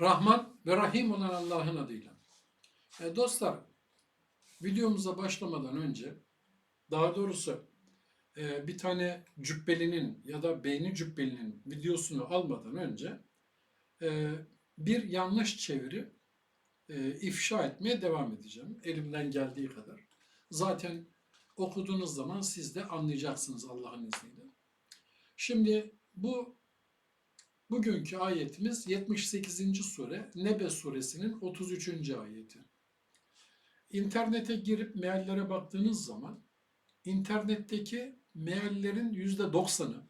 Rahman ve Rahim olan Allah'ın adıyla. E, dostlar, videomuza başlamadan önce, daha doğrusu e, bir tane cübbelinin ya da beyni cübbelinin videosunu almadan önce e, bir yanlış çeviri e, ifşa etmeye devam edeceğim. Elimden geldiği kadar. Zaten okuduğunuz zaman siz de anlayacaksınız Allah'ın izniyle. Şimdi bu bugünkü ayetimiz 78. sure Nebe suresinin 33. ayeti. İnternete girip meallere baktığınız zaman internetteki meallerin %90'ı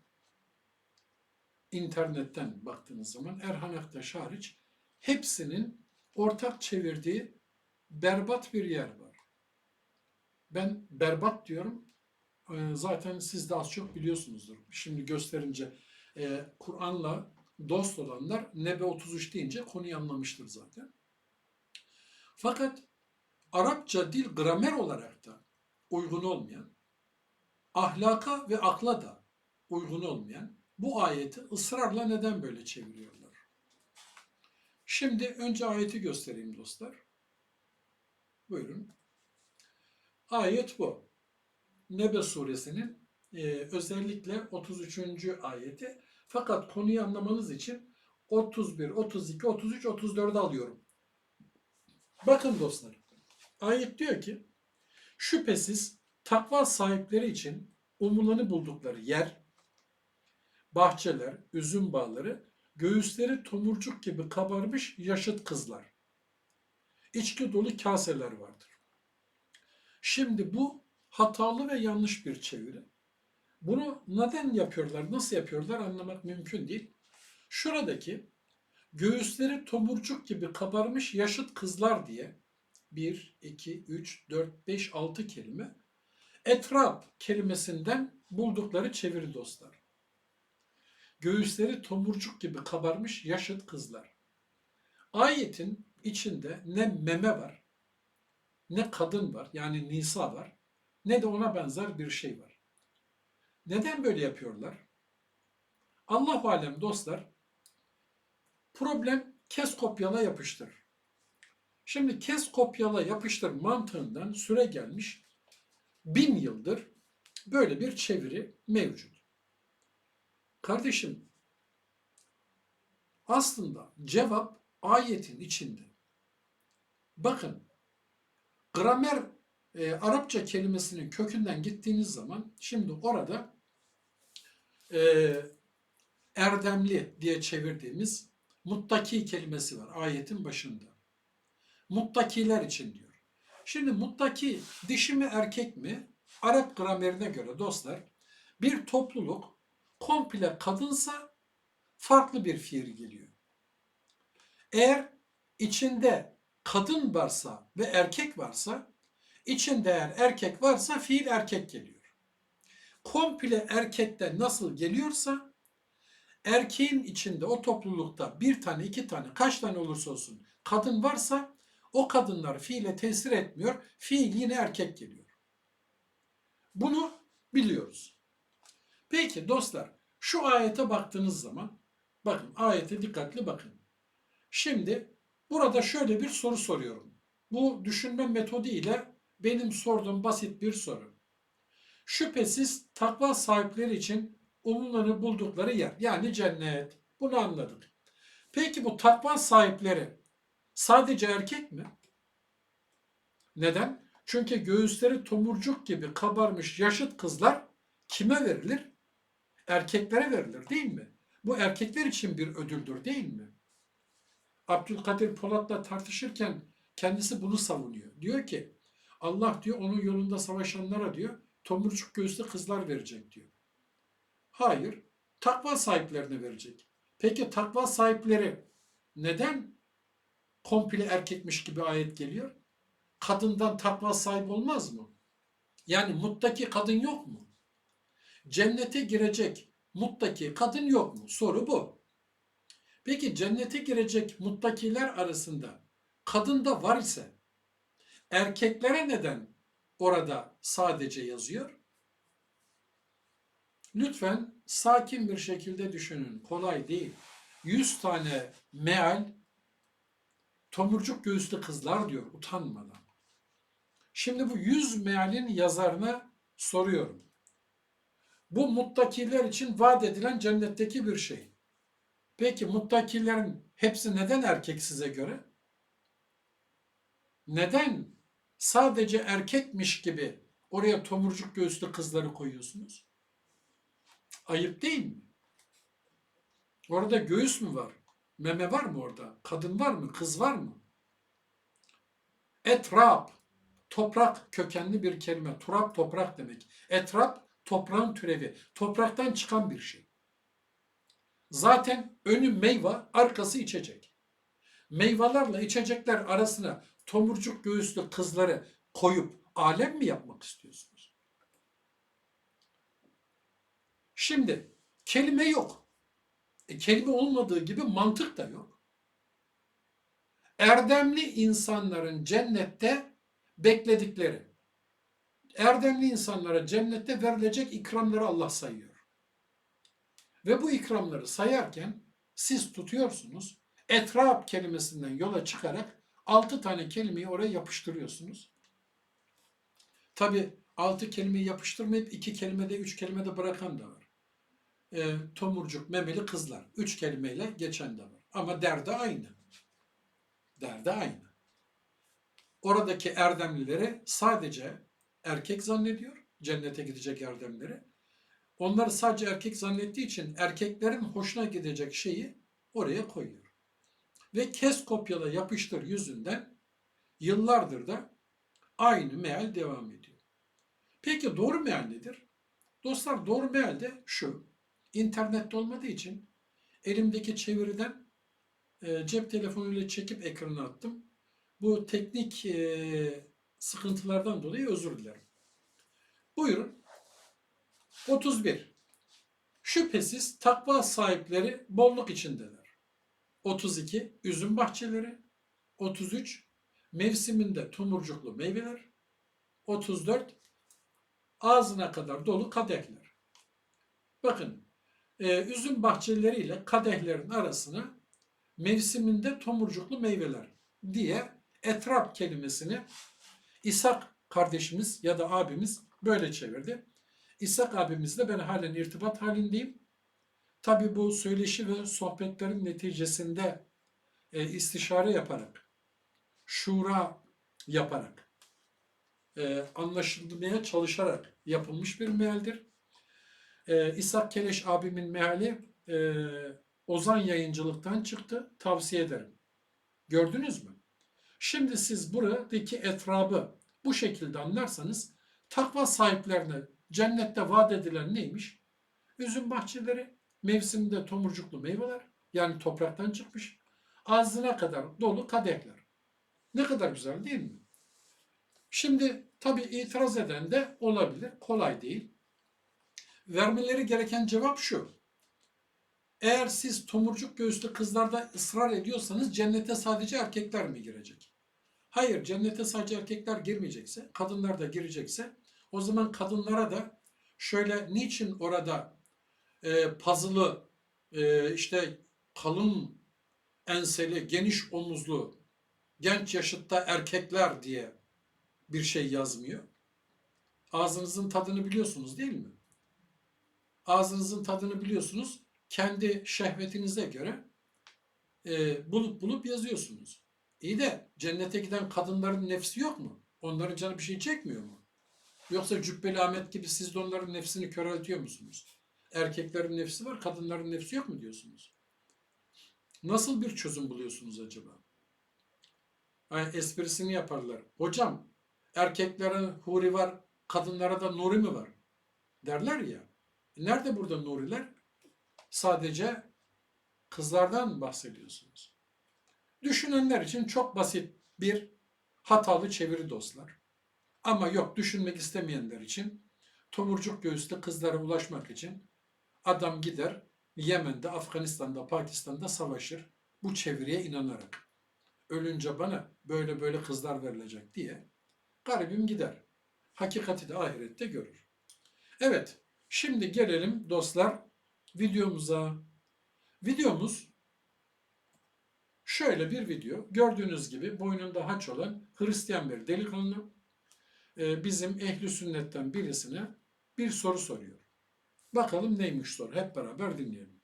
internetten baktığınız zaman Erhan Aktaş hariç hepsinin ortak çevirdiği berbat bir yer var. Ben berbat diyorum. Ee, Zaten siz de az çok biliyorsunuzdur. Şimdi gösterince e, Kur'an'la dost olanlar Nebe 33 deyince konuyu anlamıştır zaten. Fakat Arapça dil gramer olarak da uygun olmayan, ahlaka ve akla da uygun olmayan bu ayeti ısrarla neden böyle çeviriyorlar? Şimdi önce ayeti göstereyim dostlar. Buyurun. Ayet bu. Nebe suresinin e, özellikle 33. ayeti. Fakat konuyu anlamanız için 31, 32, 33, 34'ü alıyorum. Bakın dostlar. Ayet diyor ki şüphesiz takva sahipleri için umulanı buldukları yer, bahçeler, üzüm bağları, göğüsleri tomurcuk gibi kabarmış yaşıt kızlar. İçki dolu kaseler vardır. Şimdi bu hatalı ve yanlış bir çeviri. Bunu neden yapıyorlar, nasıl yapıyorlar anlamak mümkün değil. Şuradaki göğüsleri tomurcuk gibi kabarmış yaşıt kızlar diye 1, 2, 3, 4, 5, 6 kelime etraf kelimesinden buldukları çeviri dostlar. Göğüsleri tomurcuk gibi kabarmış yaşıt kızlar. Ayetin içinde ne meme var, ne kadın var yani nisa var, ne de ona benzer bir şey var. Neden böyle yapıyorlar? Allah alem dostlar, problem kes kopyala yapıştır. Şimdi kes kopyala yapıştır mantığından süre gelmiş bin yıldır böyle bir çeviri mevcut. Kardeşim aslında cevap ayetin içinde. Bakın gramer e, Arapça kelimesinin kökünden gittiğiniz zaman şimdi orada e, erdemli diye çevirdiğimiz muttaki kelimesi var ayetin başında. Muttakiler için diyor. Şimdi muttaki dişi mi erkek mi? Arap gramerine göre dostlar bir topluluk komple kadınsa farklı bir fiil geliyor. Eğer içinde kadın varsa ve erkek varsa içinde eğer erkek varsa fiil erkek geliyor. Komple erkekten nasıl geliyorsa erkeğin içinde o toplulukta bir tane iki tane kaç tane olursa olsun kadın varsa o kadınlar fiile tesir etmiyor. Fiil yine erkek geliyor. Bunu biliyoruz. Peki dostlar şu ayete baktığınız zaman bakın ayete dikkatli bakın. Şimdi burada şöyle bir soru soruyorum. Bu düşünme metodu ile benim sorduğum basit bir soru. Şüphesiz takva sahipleri için umumlarını buldukları yer yani cennet. Bunu anladık. Peki bu takva sahipleri sadece erkek mi? Neden? Çünkü göğüsleri tomurcuk gibi kabarmış yaşıt kızlar kime verilir? Erkeklere verilir değil mi? Bu erkekler için bir ödüldür değil mi? Abdülkadir Polat'la tartışırken kendisi bunu savunuyor. Diyor ki Allah diyor onun yolunda savaşanlara diyor tomurcuk göğüslü kızlar verecek diyor. Hayır, takva sahiplerine verecek. Peki takva sahipleri neden komple erkekmiş gibi ayet geliyor? Kadından takva sahip olmaz mı? Yani muttaki kadın yok mu? Cennete girecek muttaki kadın yok mu? Soru bu. Peki cennete girecek muttakiler arasında kadın da var ise erkeklere neden orada sadece yazıyor? Lütfen sakin bir şekilde düşünün. Kolay değil. 100 tane meal Tomurcuk göğüslü kızlar diyor utanmadan. Şimdi bu yüz mealin yazarına soruyorum. Bu muttakiler için vaat edilen cennetteki bir şey. Peki muttakilerin hepsi neden erkek size göre? Neden sadece erkekmiş gibi oraya tomurcuk göğüslü kızları koyuyorsunuz? Ayıp değil mi? Orada göğüs mü var? Meme var mı orada? Kadın var mı? Kız var mı? Etrap, toprak kökenli bir kelime. Turap toprak demek. Etrap toprağın türevi. Topraktan çıkan bir şey. Zaten önü meyve, arkası içecek. Meyvelerle içecekler arasına tomurcuk göğüslü kızları koyup alem mi yapmak istiyorsunuz? Şimdi kelime yok. E, kelime olmadığı gibi mantık da yok. Erdemli insanların cennette bekledikleri, erdemli insanlara cennette verilecek ikramları Allah sayıyor. Ve bu ikramları sayarken siz tutuyorsunuz, etraf kelimesinden yola çıkarak altı tane kelimeyi oraya yapıştırıyorsunuz. Tabi altı kelimeyi yapıştırmayıp iki kelimede, üç kelimede bırakan da var. E, tomurcuk, memeli kızlar. Üç kelimeyle geçen de var. Ama derdi aynı. Derdi aynı. Oradaki erdemlileri sadece erkek zannediyor. Cennete gidecek erdemleri. Onları sadece erkek zannettiği için erkeklerin hoşuna gidecek şeyi oraya koyuyor. Ve kes kopyala yapıştır yüzünden yıllardır da aynı meal devam ediyor. Peki doğru meal nedir? Dostlar doğru meal de şu. İnternette olmadığı için elimdeki çeviriden e, cep telefonuyla çekip ekrana attım. Bu teknik e, sıkıntılardan dolayı özür dilerim. Buyurun. 31. Şüphesiz takva sahipleri bolluk içindeler. 32. Üzüm bahçeleri. 33. Mevsiminde tomurcuklu meyveler. 34. Ağzına kadar dolu kadehler. Bakın e, üzüm bahçeleriyle kadehlerin arasına mevsiminde tomurcuklu meyveler diye etraf kelimesini İshak kardeşimiz ya da abimiz böyle çevirdi. İshak abimizle ben halen irtibat halindeyim. Tabi bu söyleşi ve sohbetlerin neticesinde e, istişare yaparak, şura yaparak, e, anlaşılmaya çalışarak yapılmış bir mealdir. E, İshak Keleş abimin meali e, Ozan Yayıncılık'tan çıktı. Tavsiye ederim. Gördünüz mü? Şimdi siz buradaki etrabı bu şekilde anlarsanız takva sahiplerine cennette vaat edilen neymiş? Üzüm bahçeleri, mevsiminde tomurcuklu meyveler, yani topraktan çıkmış, ağzına kadar dolu kadehler. Ne kadar güzel değil mi? Şimdi tabi itiraz eden de olabilir, kolay değil. Vermeleri gereken cevap şu. Eğer siz tomurcuk göğüslü kızlarda ısrar ediyorsanız cennete sadece erkekler mi girecek? Hayır, cennete sadece erkekler girmeyecekse, kadınlar da girecekse o zaman kadınlara da şöyle niçin orada e, puzzle'ı e, işte kalın enseli, geniş omuzlu, genç yaşıtta erkekler diye bir şey yazmıyor. Ağzınızın tadını biliyorsunuz değil mi? Ağzınızın tadını biliyorsunuz. Kendi şehvetinize göre e, bulup bulup yazıyorsunuz. İyi de cennete giden kadınların nefsi yok mu? Onların canı bir şey çekmiyor mu? Yoksa Cübbeli Ahmet gibi siz de onların nefsini köreltiyor musunuz? Erkeklerin nefsi var, kadınların nefsi yok mu diyorsunuz? Nasıl bir çözüm buluyorsunuz acaba? Yani esprisini yaparlar. Hocam, erkeklere huri var, kadınlara da nuri mi var? Derler ya. E nerede burada nuriler? Sadece kızlardan bahsediyorsunuz. Düşünenler için çok basit bir hatalı çeviri dostlar. Ama yok düşünmek istemeyenler için tomurcuk göğüste kızlara ulaşmak için adam gider Yemen'de, Afganistan'da, Pakistan'da savaşır bu çeviriye inanarak. Ölünce bana böyle böyle kızlar verilecek diye garibim gider. Hakikati de ahirette görür. Evet, şimdi gelelim dostlar videomuza. Videomuz Şöyle bir video. Gördüğünüz gibi boynunda haç olan Hristiyan bir delikanlı e, bizim ehli sünnetten birisine bir soru soruyor. Bakalım neymiş soru. Hep beraber dinleyelim.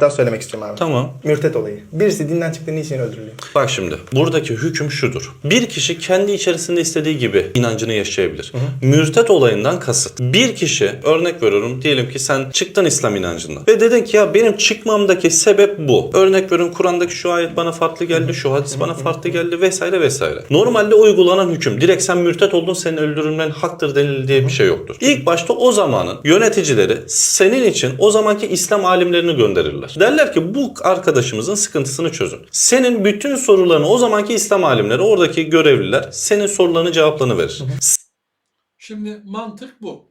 Daha söylemek istiyorum abi. Tamam. Mürtet olayı. Birisi dinden çıktığı niçin öldürülüyor? Bak şimdi buradaki hüküm şudur. Bir kişi kendi içerisinde istediği gibi inancını yaşayabilir. Mürtet olayından kasıt. Bir kişi örnek veriyorum diyelim ki sen çıktın İslam inancından ve dedin ki ya benim çıkmamdaki sebep bu. Örnek veriyorum Kur'an'daki şu ayet bana farklı geldi, şu hadis bana farklı geldi vesaire vesaire. Normalde uygulanan hüküm direkt sen mürtet oldun senin öldürülmen haktır denildi diye bir şey yoktur. İlk başta o zamanın yöneticileri senin için o zamanki İslam alimlerini gönderirler. Derler ki bu arkadaşımızın sıkıntısını çözün. Senin bütün sorularını o zamanki İslam alimleri, oradaki görevliler senin sorularını cevaplarını verir. Şimdi mantık bu.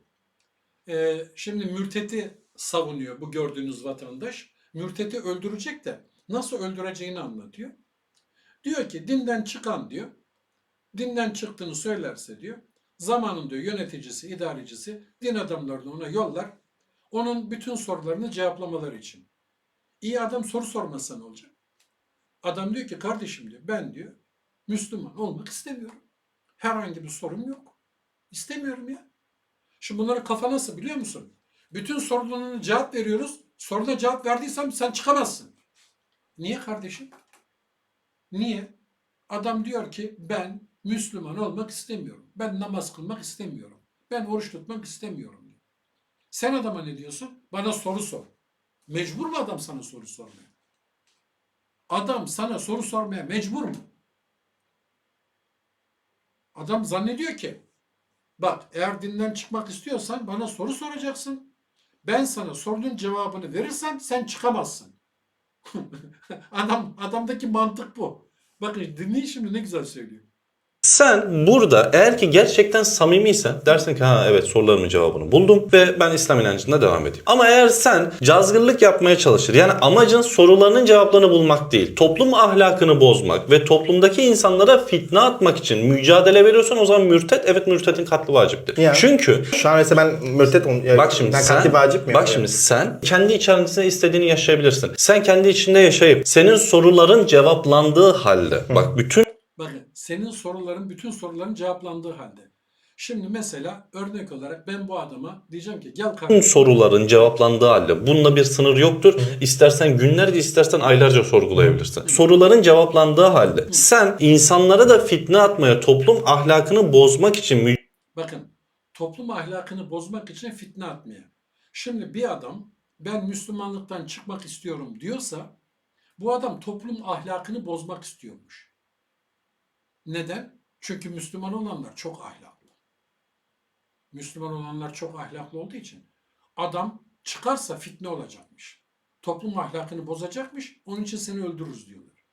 Ee, şimdi mürteti savunuyor bu gördüğünüz vatandaş. Mürteti öldürecek de nasıl öldüreceğini anlatıyor. Diyor ki dinden çıkan diyor. Dinden çıktığını söylerse diyor. Zamanın diyor yöneticisi, idarecisi din adamlarını ona yollar. Onun bütün sorularını cevaplamaları için. İyi adam soru sormasa ne olacak? Adam diyor ki kardeşim diyor ben diyor Müslüman olmak istemiyorum. Herhangi bir sorum yok. İstemiyorum ya. Şimdi bunların kafa nasıl biliyor musun? Bütün sorularına cevap veriyoruz. Soruda cevap verdiysem sen çıkamazsın. Niye kardeşim? Niye? Adam diyor ki ben Müslüman olmak istemiyorum. Ben namaz kılmak istemiyorum. Ben oruç tutmak istemiyorum. Sen adama ne diyorsun? Bana soru sor. Mecbur mu adam sana soru sormaya? Adam sana soru sormaya mecbur mu? Adam zannediyor ki bak eğer dinden çıkmak istiyorsan bana soru soracaksın. Ben sana sorunun cevabını verirsem sen çıkamazsın. Adam adamdaki mantık bu. Bakın dinleyin şimdi ne güzel söylüyor. Sen burada eğer ki gerçekten samimiysen dersin ki ha evet sorularımın cevabını buldum ve ben İslam inancında devam edeyim. Ama eğer sen cazgırlık yapmaya çalışır yani amacın sorularının cevaplarını bulmak değil toplum ahlakını bozmak ve toplumdaki insanlara fitne atmak için mücadele veriyorsan o zaman mürtet evet mürtetin katlı vaciptir. Yani. Çünkü Şu an mesela ben mürtet ya, Bak şimdi ben sen, katli vacip miyim? bak şimdi sen kendi içerisinde istediğini yaşayabilirsin. Sen kendi içinde yaşayıp senin soruların cevaplandığı halde bak bütün Bakın senin soruların bütün soruların cevaplandığı halde. Şimdi mesela örnek olarak ben bu adama diyeceğim ki gel kardeşim. soruların cevaplandığı halde bunda bir sınır yoktur. İstersen günlerce istersen aylarca sorgulayabilirsin. Soruların cevaplandığı halde sen insanlara da fitne atmaya, toplum ahlakını bozmak için mü- Bakın toplum ahlakını bozmak için fitne atmaya. Şimdi bir adam ben Müslümanlıktan çıkmak istiyorum diyorsa bu adam toplum ahlakını bozmak istiyormuş. Neden? Çünkü Müslüman olanlar çok ahlaklı. Müslüman olanlar çok ahlaklı olduğu için adam çıkarsa fitne olacakmış. Toplum ahlakını bozacakmış. Onun için seni öldürürüz diyorlar.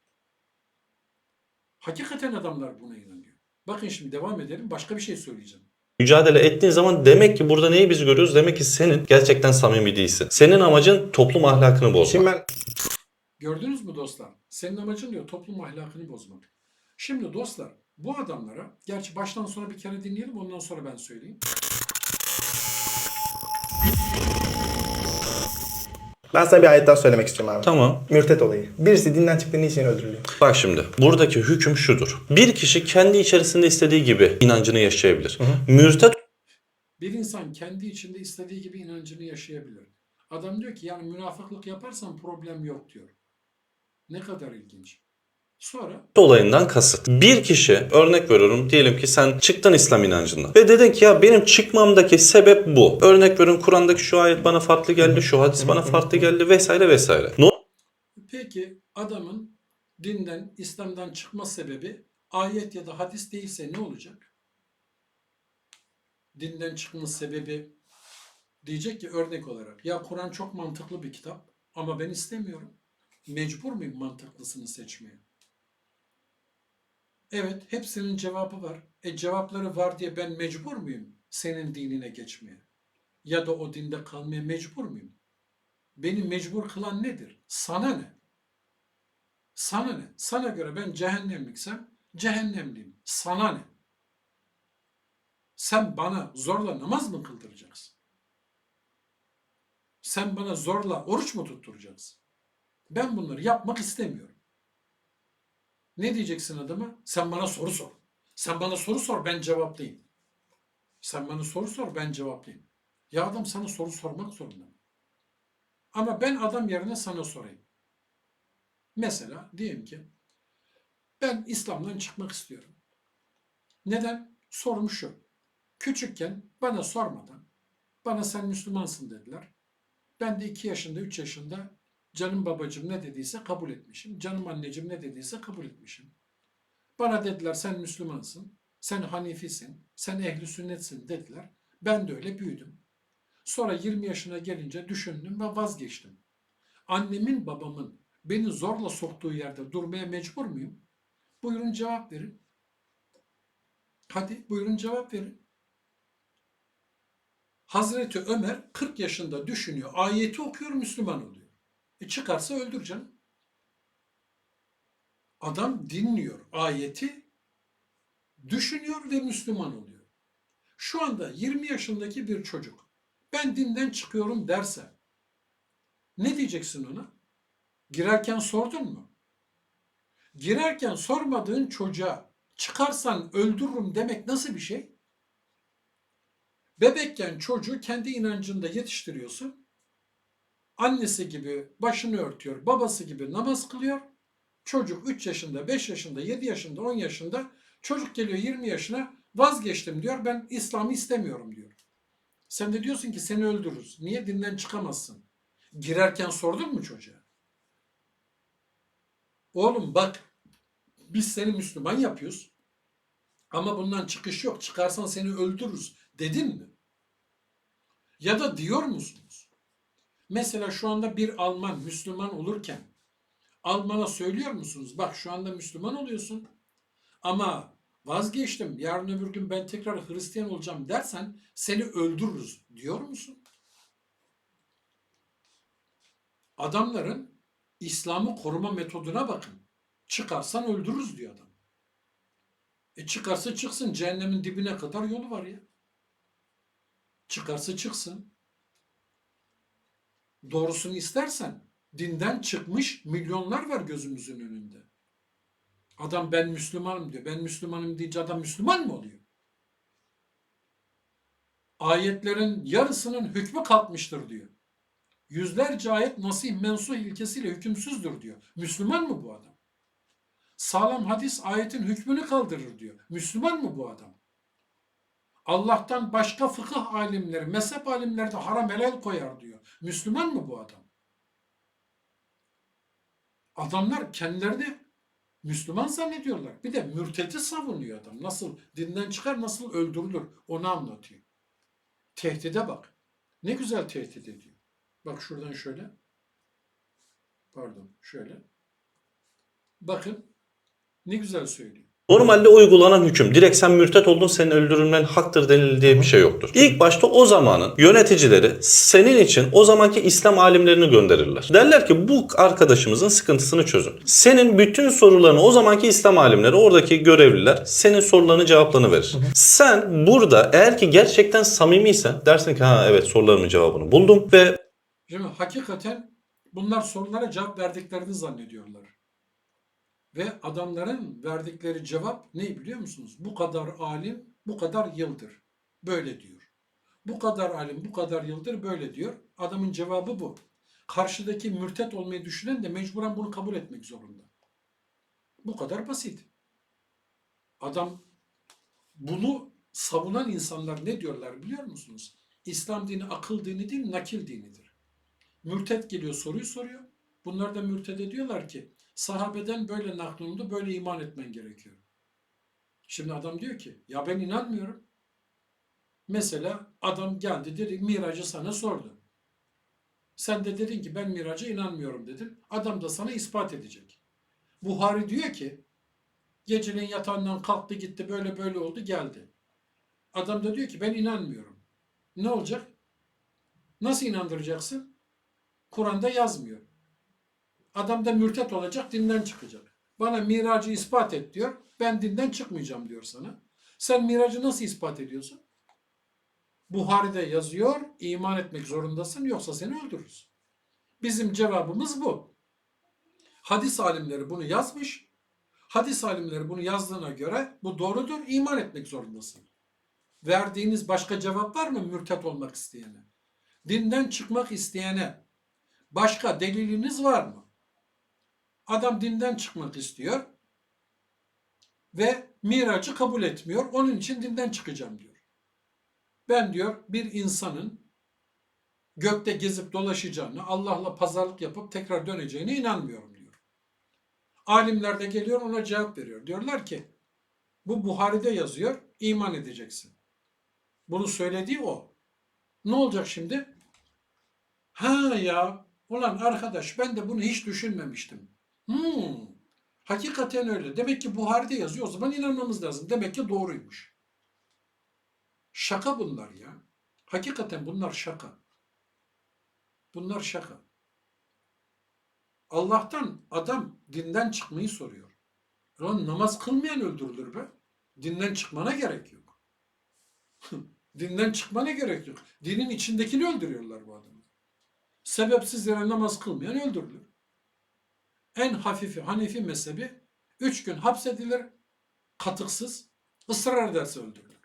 Hakikaten adamlar buna inanıyor. Bakın şimdi devam edelim. Başka bir şey söyleyeceğim. mücadele ettiğin zaman demek ki burada neyi biz görüyoruz? Demek ki senin gerçekten samimi değilsin. Senin amacın toplum ahlakını bozmak. Şimdi ben Gördünüz mü dostlar? Senin amacın diyor toplum ahlakını bozmak. Şimdi dostlar bu adamlara, gerçi baştan sona bir kere dinleyelim ondan sonra ben söyleyeyim. ben sana bir ayet daha söylemek istiyorum abi. Tamam. Mürtet olayı. Birisi dinden çıktığı niçin öldürülüyor? Bak şimdi buradaki hüküm şudur. Bir kişi kendi içerisinde istediği gibi inancını yaşayabilir. Mürtet Bir insan kendi içinde istediği gibi inancını yaşayabilir. Adam diyor ki yani münafıklık yaparsan problem yok diyor. Ne kadar ilginç. Sonra olayından kasıt. Bir kişi örnek veriyorum diyelim ki sen çıktın İslam inancından ve dedin ki ya benim çıkmamdaki sebep bu. Örnek veriyorum Kur'an'daki şu ayet bana farklı geldi, şu hadis bana farklı geldi vesaire vesaire. Ne peki adamın dinden, İslam'dan çıkma sebebi ayet ya da hadis değilse ne olacak? Dinden çıkma sebebi diyecek ki örnek olarak ya Kur'an çok mantıklı bir kitap ama ben istemiyorum. Mecbur muyum mantıklısını seçmeye? Evet, hepsinin cevabı var. E cevapları var diye ben mecbur muyum senin dinine geçmeye? Ya da o dinde kalmaya mecbur muyum? Beni mecbur kılan nedir? Sana ne? Sana ne? Sana göre ben cehennemliksem cehennemliyim. Sana ne? Sen bana zorla namaz mı kıldıracaksın? Sen bana zorla oruç mu tutturacaksın? Ben bunları yapmak istemiyorum. Ne diyeceksin adama? Sen bana soru sor. Sen bana soru sor ben cevaplayayım. Sen bana soru sor ben cevaplayayım. Ya adam sana soru sormak zorunda. Ama ben adam yerine sana sorayım. Mesela diyelim ki ben İslam'dan çıkmak istiyorum. Neden? Sorum şu. Küçükken bana sormadan bana sen Müslümansın dediler. Ben de 2 yaşında 3 yaşında canım babacığım ne dediyse kabul etmişim. Canım anneciğim ne dediyse kabul etmişim. Bana dediler sen Müslümansın, sen Hanifisin, sen ehli sünnetsin dediler. Ben de öyle büyüdüm. Sonra 20 yaşına gelince düşündüm ve vazgeçtim. Annemin babamın beni zorla soktuğu yerde durmaya mecbur muyum? Buyurun cevap verin. Hadi buyurun cevap verin. Hazreti Ömer 40 yaşında düşünüyor. Ayeti okuyor Müslüman oluyor. E çıkarsa öldür canım. Adam dinliyor ayeti, düşünüyor ve Müslüman oluyor. Şu anda 20 yaşındaki bir çocuk ben dinden çıkıyorum derse ne diyeceksin ona? Girerken sordun mu? Girerken sormadığın çocuğa çıkarsan öldürürüm demek nasıl bir şey? Bebekken çocuğu kendi inancında yetiştiriyorsun. Annesi gibi başını örtüyor, babası gibi namaz kılıyor. Çocuk 3 yaşında, 5 yaşında, 7 yaşında, 10 yaşında. Çocuk geliyor 20 yaşına vazgeçtim diyor. Ben İslam'ı istemiyorum diyor. Sen de diyorsun ki seni öldürürüz. Niye dinden çıkamazsın? Girerken sordun mu çocuğa? Oğlum bak biz seni Müslüman yapıyoruz. Ama bundan çıkış yok. Çıkarsan seni öldürürüz dedin mi? Ya da diyor musunuz? Mesela şu anda bir Alman Müslüman olurken Alman'a söylüyor musunuz? Bak şu anda Müslüman oluyorsun ama vazgeçtim. Yarın öbür gün ben tekrar Hristiyan olacağım dersen seni öldürürüz diyor musun? Adamların İslam'ı koruma metoduna bakın. Çıkarsan öldürürüz diyor adam. E çıkarsa çıksın cehennemin dibine kadar yolu var ya. Çıkarsa çıksın. Doğrusunu istersen dinden çıkmış milyonlar var gözümüzün önünde. Adam ben Müslümanım diyor. Ben Müslümanım deyince adam Müslüman mı oluyor? Ayetlerin yarısının hükmü kalkmıştır diyor. Yüzlerce ayet nasih mensuh ilkesiyle hükümsüzdür diyor. Müslüman mı bu adam? Sağlam hadis ayetin hükmünü kaldırır diyor. Müslüman mı bu adam? Allah'tan başka fıkıh alimleri, mezhep alimleri de haram helal koyar diyor. Müslüman mı bu adam? Adamlar kendilerini Müslüman zannediyorlar. Bir de mürtedi savunuyor adam. Nasıl dinden çıkar, nasıl öldürülür onu anlatıyor. Tehdide bak. Ne güzel tehdit ediyor. Bak şuradan şöyle. Pardon şöyle. Bakın ne güzel söylüyor. Normalde uygulanan hüküm direkt sen mürtet oldun senin öldürülmen haktır denildiği bir şey yoktur. İlk başta o zamanın yöneticileri senin için o zamanki İslam alimlerini gönderirler. Derler ki bu arkadaşımızın sıkıntısını çözün. Senin bütün sorularını o zamanki İslam alimleri oradaki görevliler senin sorularını cevaplarını verir. Sen burada eğer ki gerçekten samimiysen dersin ki ha evet sorularımın cevabını buldum ve Şimdi hakikaten bunlar sorulara cevap verdiklerini zannediyorlar. Ve adamların verdikleri cevap ne biliyor musunuz? Bu kadar alim, bu kadar yıldır. Böyle diyor. Bu kadar alim, bu kadar yıldır böyle diyor. Adamın cevabı bu. Karşıdaki mürtet olmayı düşünen de mecburen bunu kabul etmek zorunda. Bu kadar basit. Adam bunu savunan insanlar ne diyorlar biliyor musunuz? İslam dini akıl dini değil, nakil dinidir. Mürtet geliyor soruyu soruyor. Bunlar da mürtede diyorlar ki sahabeden böyle naklolundu böyle iman etmen gerekiyor. Şimdi adam diyor ki ya ben inanmıyorum. Mesela adam geldi dedi miracı sana sordu. Sen de dedin ki ben miraca inanmıyorum dedin. Adam da sana ispat edecek. Buhari diyor ki geceleyin yatağından kalktı gitti böyle böyle oldu geldi. Adam da diyor ki ben inanmıyorum. Ne olacak? Nasıl inandıracaksın? Kur'an'da yazmıyor. Adam da mürtet olacak, dinden çıkacak. Bana miracı ispat et diyor. Ben dinden çıkmayacağım diyor sana. Sen miracı nasıl ispat ediyorsun? Buhari'de yazıyor, iman etmek zorundasın yoksa seni öldürürüz. Bizim cevabımız bu. Hadis alimleri bunu yazmış. Hadis alimleri bunu yazdığına göre bu doğrudur. iman etmek zorundasın. Verdiğiniz başka cevap var mı mürtet olmak isteyene? Dinden çıkmak isteyene başka deliliniz var mı? Adam dinden çıkmak istiyor ve miracı kabul etmiyor. Onun için dinden çıkacağım diyor. Ben diyor bir insanın gökte gezip dolaşacağını, Allah'la pazarlık yapıp tekrar döneceğine inanmıyorum diyor. Alimler de geliyor ona cevap veriyor. Diyorlar ki bu Buhari'de yazıyor, iman edeceksin. Bunu söylediği o. Ne olacak şimdi? Ha ya, ulan arkadaş ben de bunu hiç düşünmemiştim. Hmm, hakikaten öyle. Demek ki Buhari'de yazıyor. O zaman inanmamız lazım. Demek ki doğruymuş. Şaka bunlar ya. Hakikaten bunlar şaka. Bunlar şaka. Allah'tan adam dinden çıkmayı soruyor. Lan namaz kılmayan öldürülür be. Dinden çıkmana gerek yok. dinden çıkmana gerek yok. Dinin içindekini öldürüyorlar bu adamı. Sebepsiz yere namaz kılmayan öldürülür. En hafifi Hanefi mezhebi üç gün hapsedilir, katıksız, ısrar ederse öldürülür.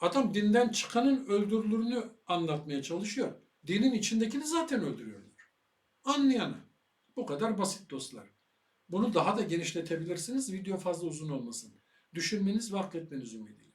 Adam dinden çıkanın öldürülürünü anlatmaya çalışıyor. Dinin içindekini zaten öldürüyorlar. Anlayana. Bu kadar basit dostlar. Bunu daha da genişletebilirsiniz. Video fazla uzun olmasın. Düşünmeniz ve akletmeniz ümidiyle.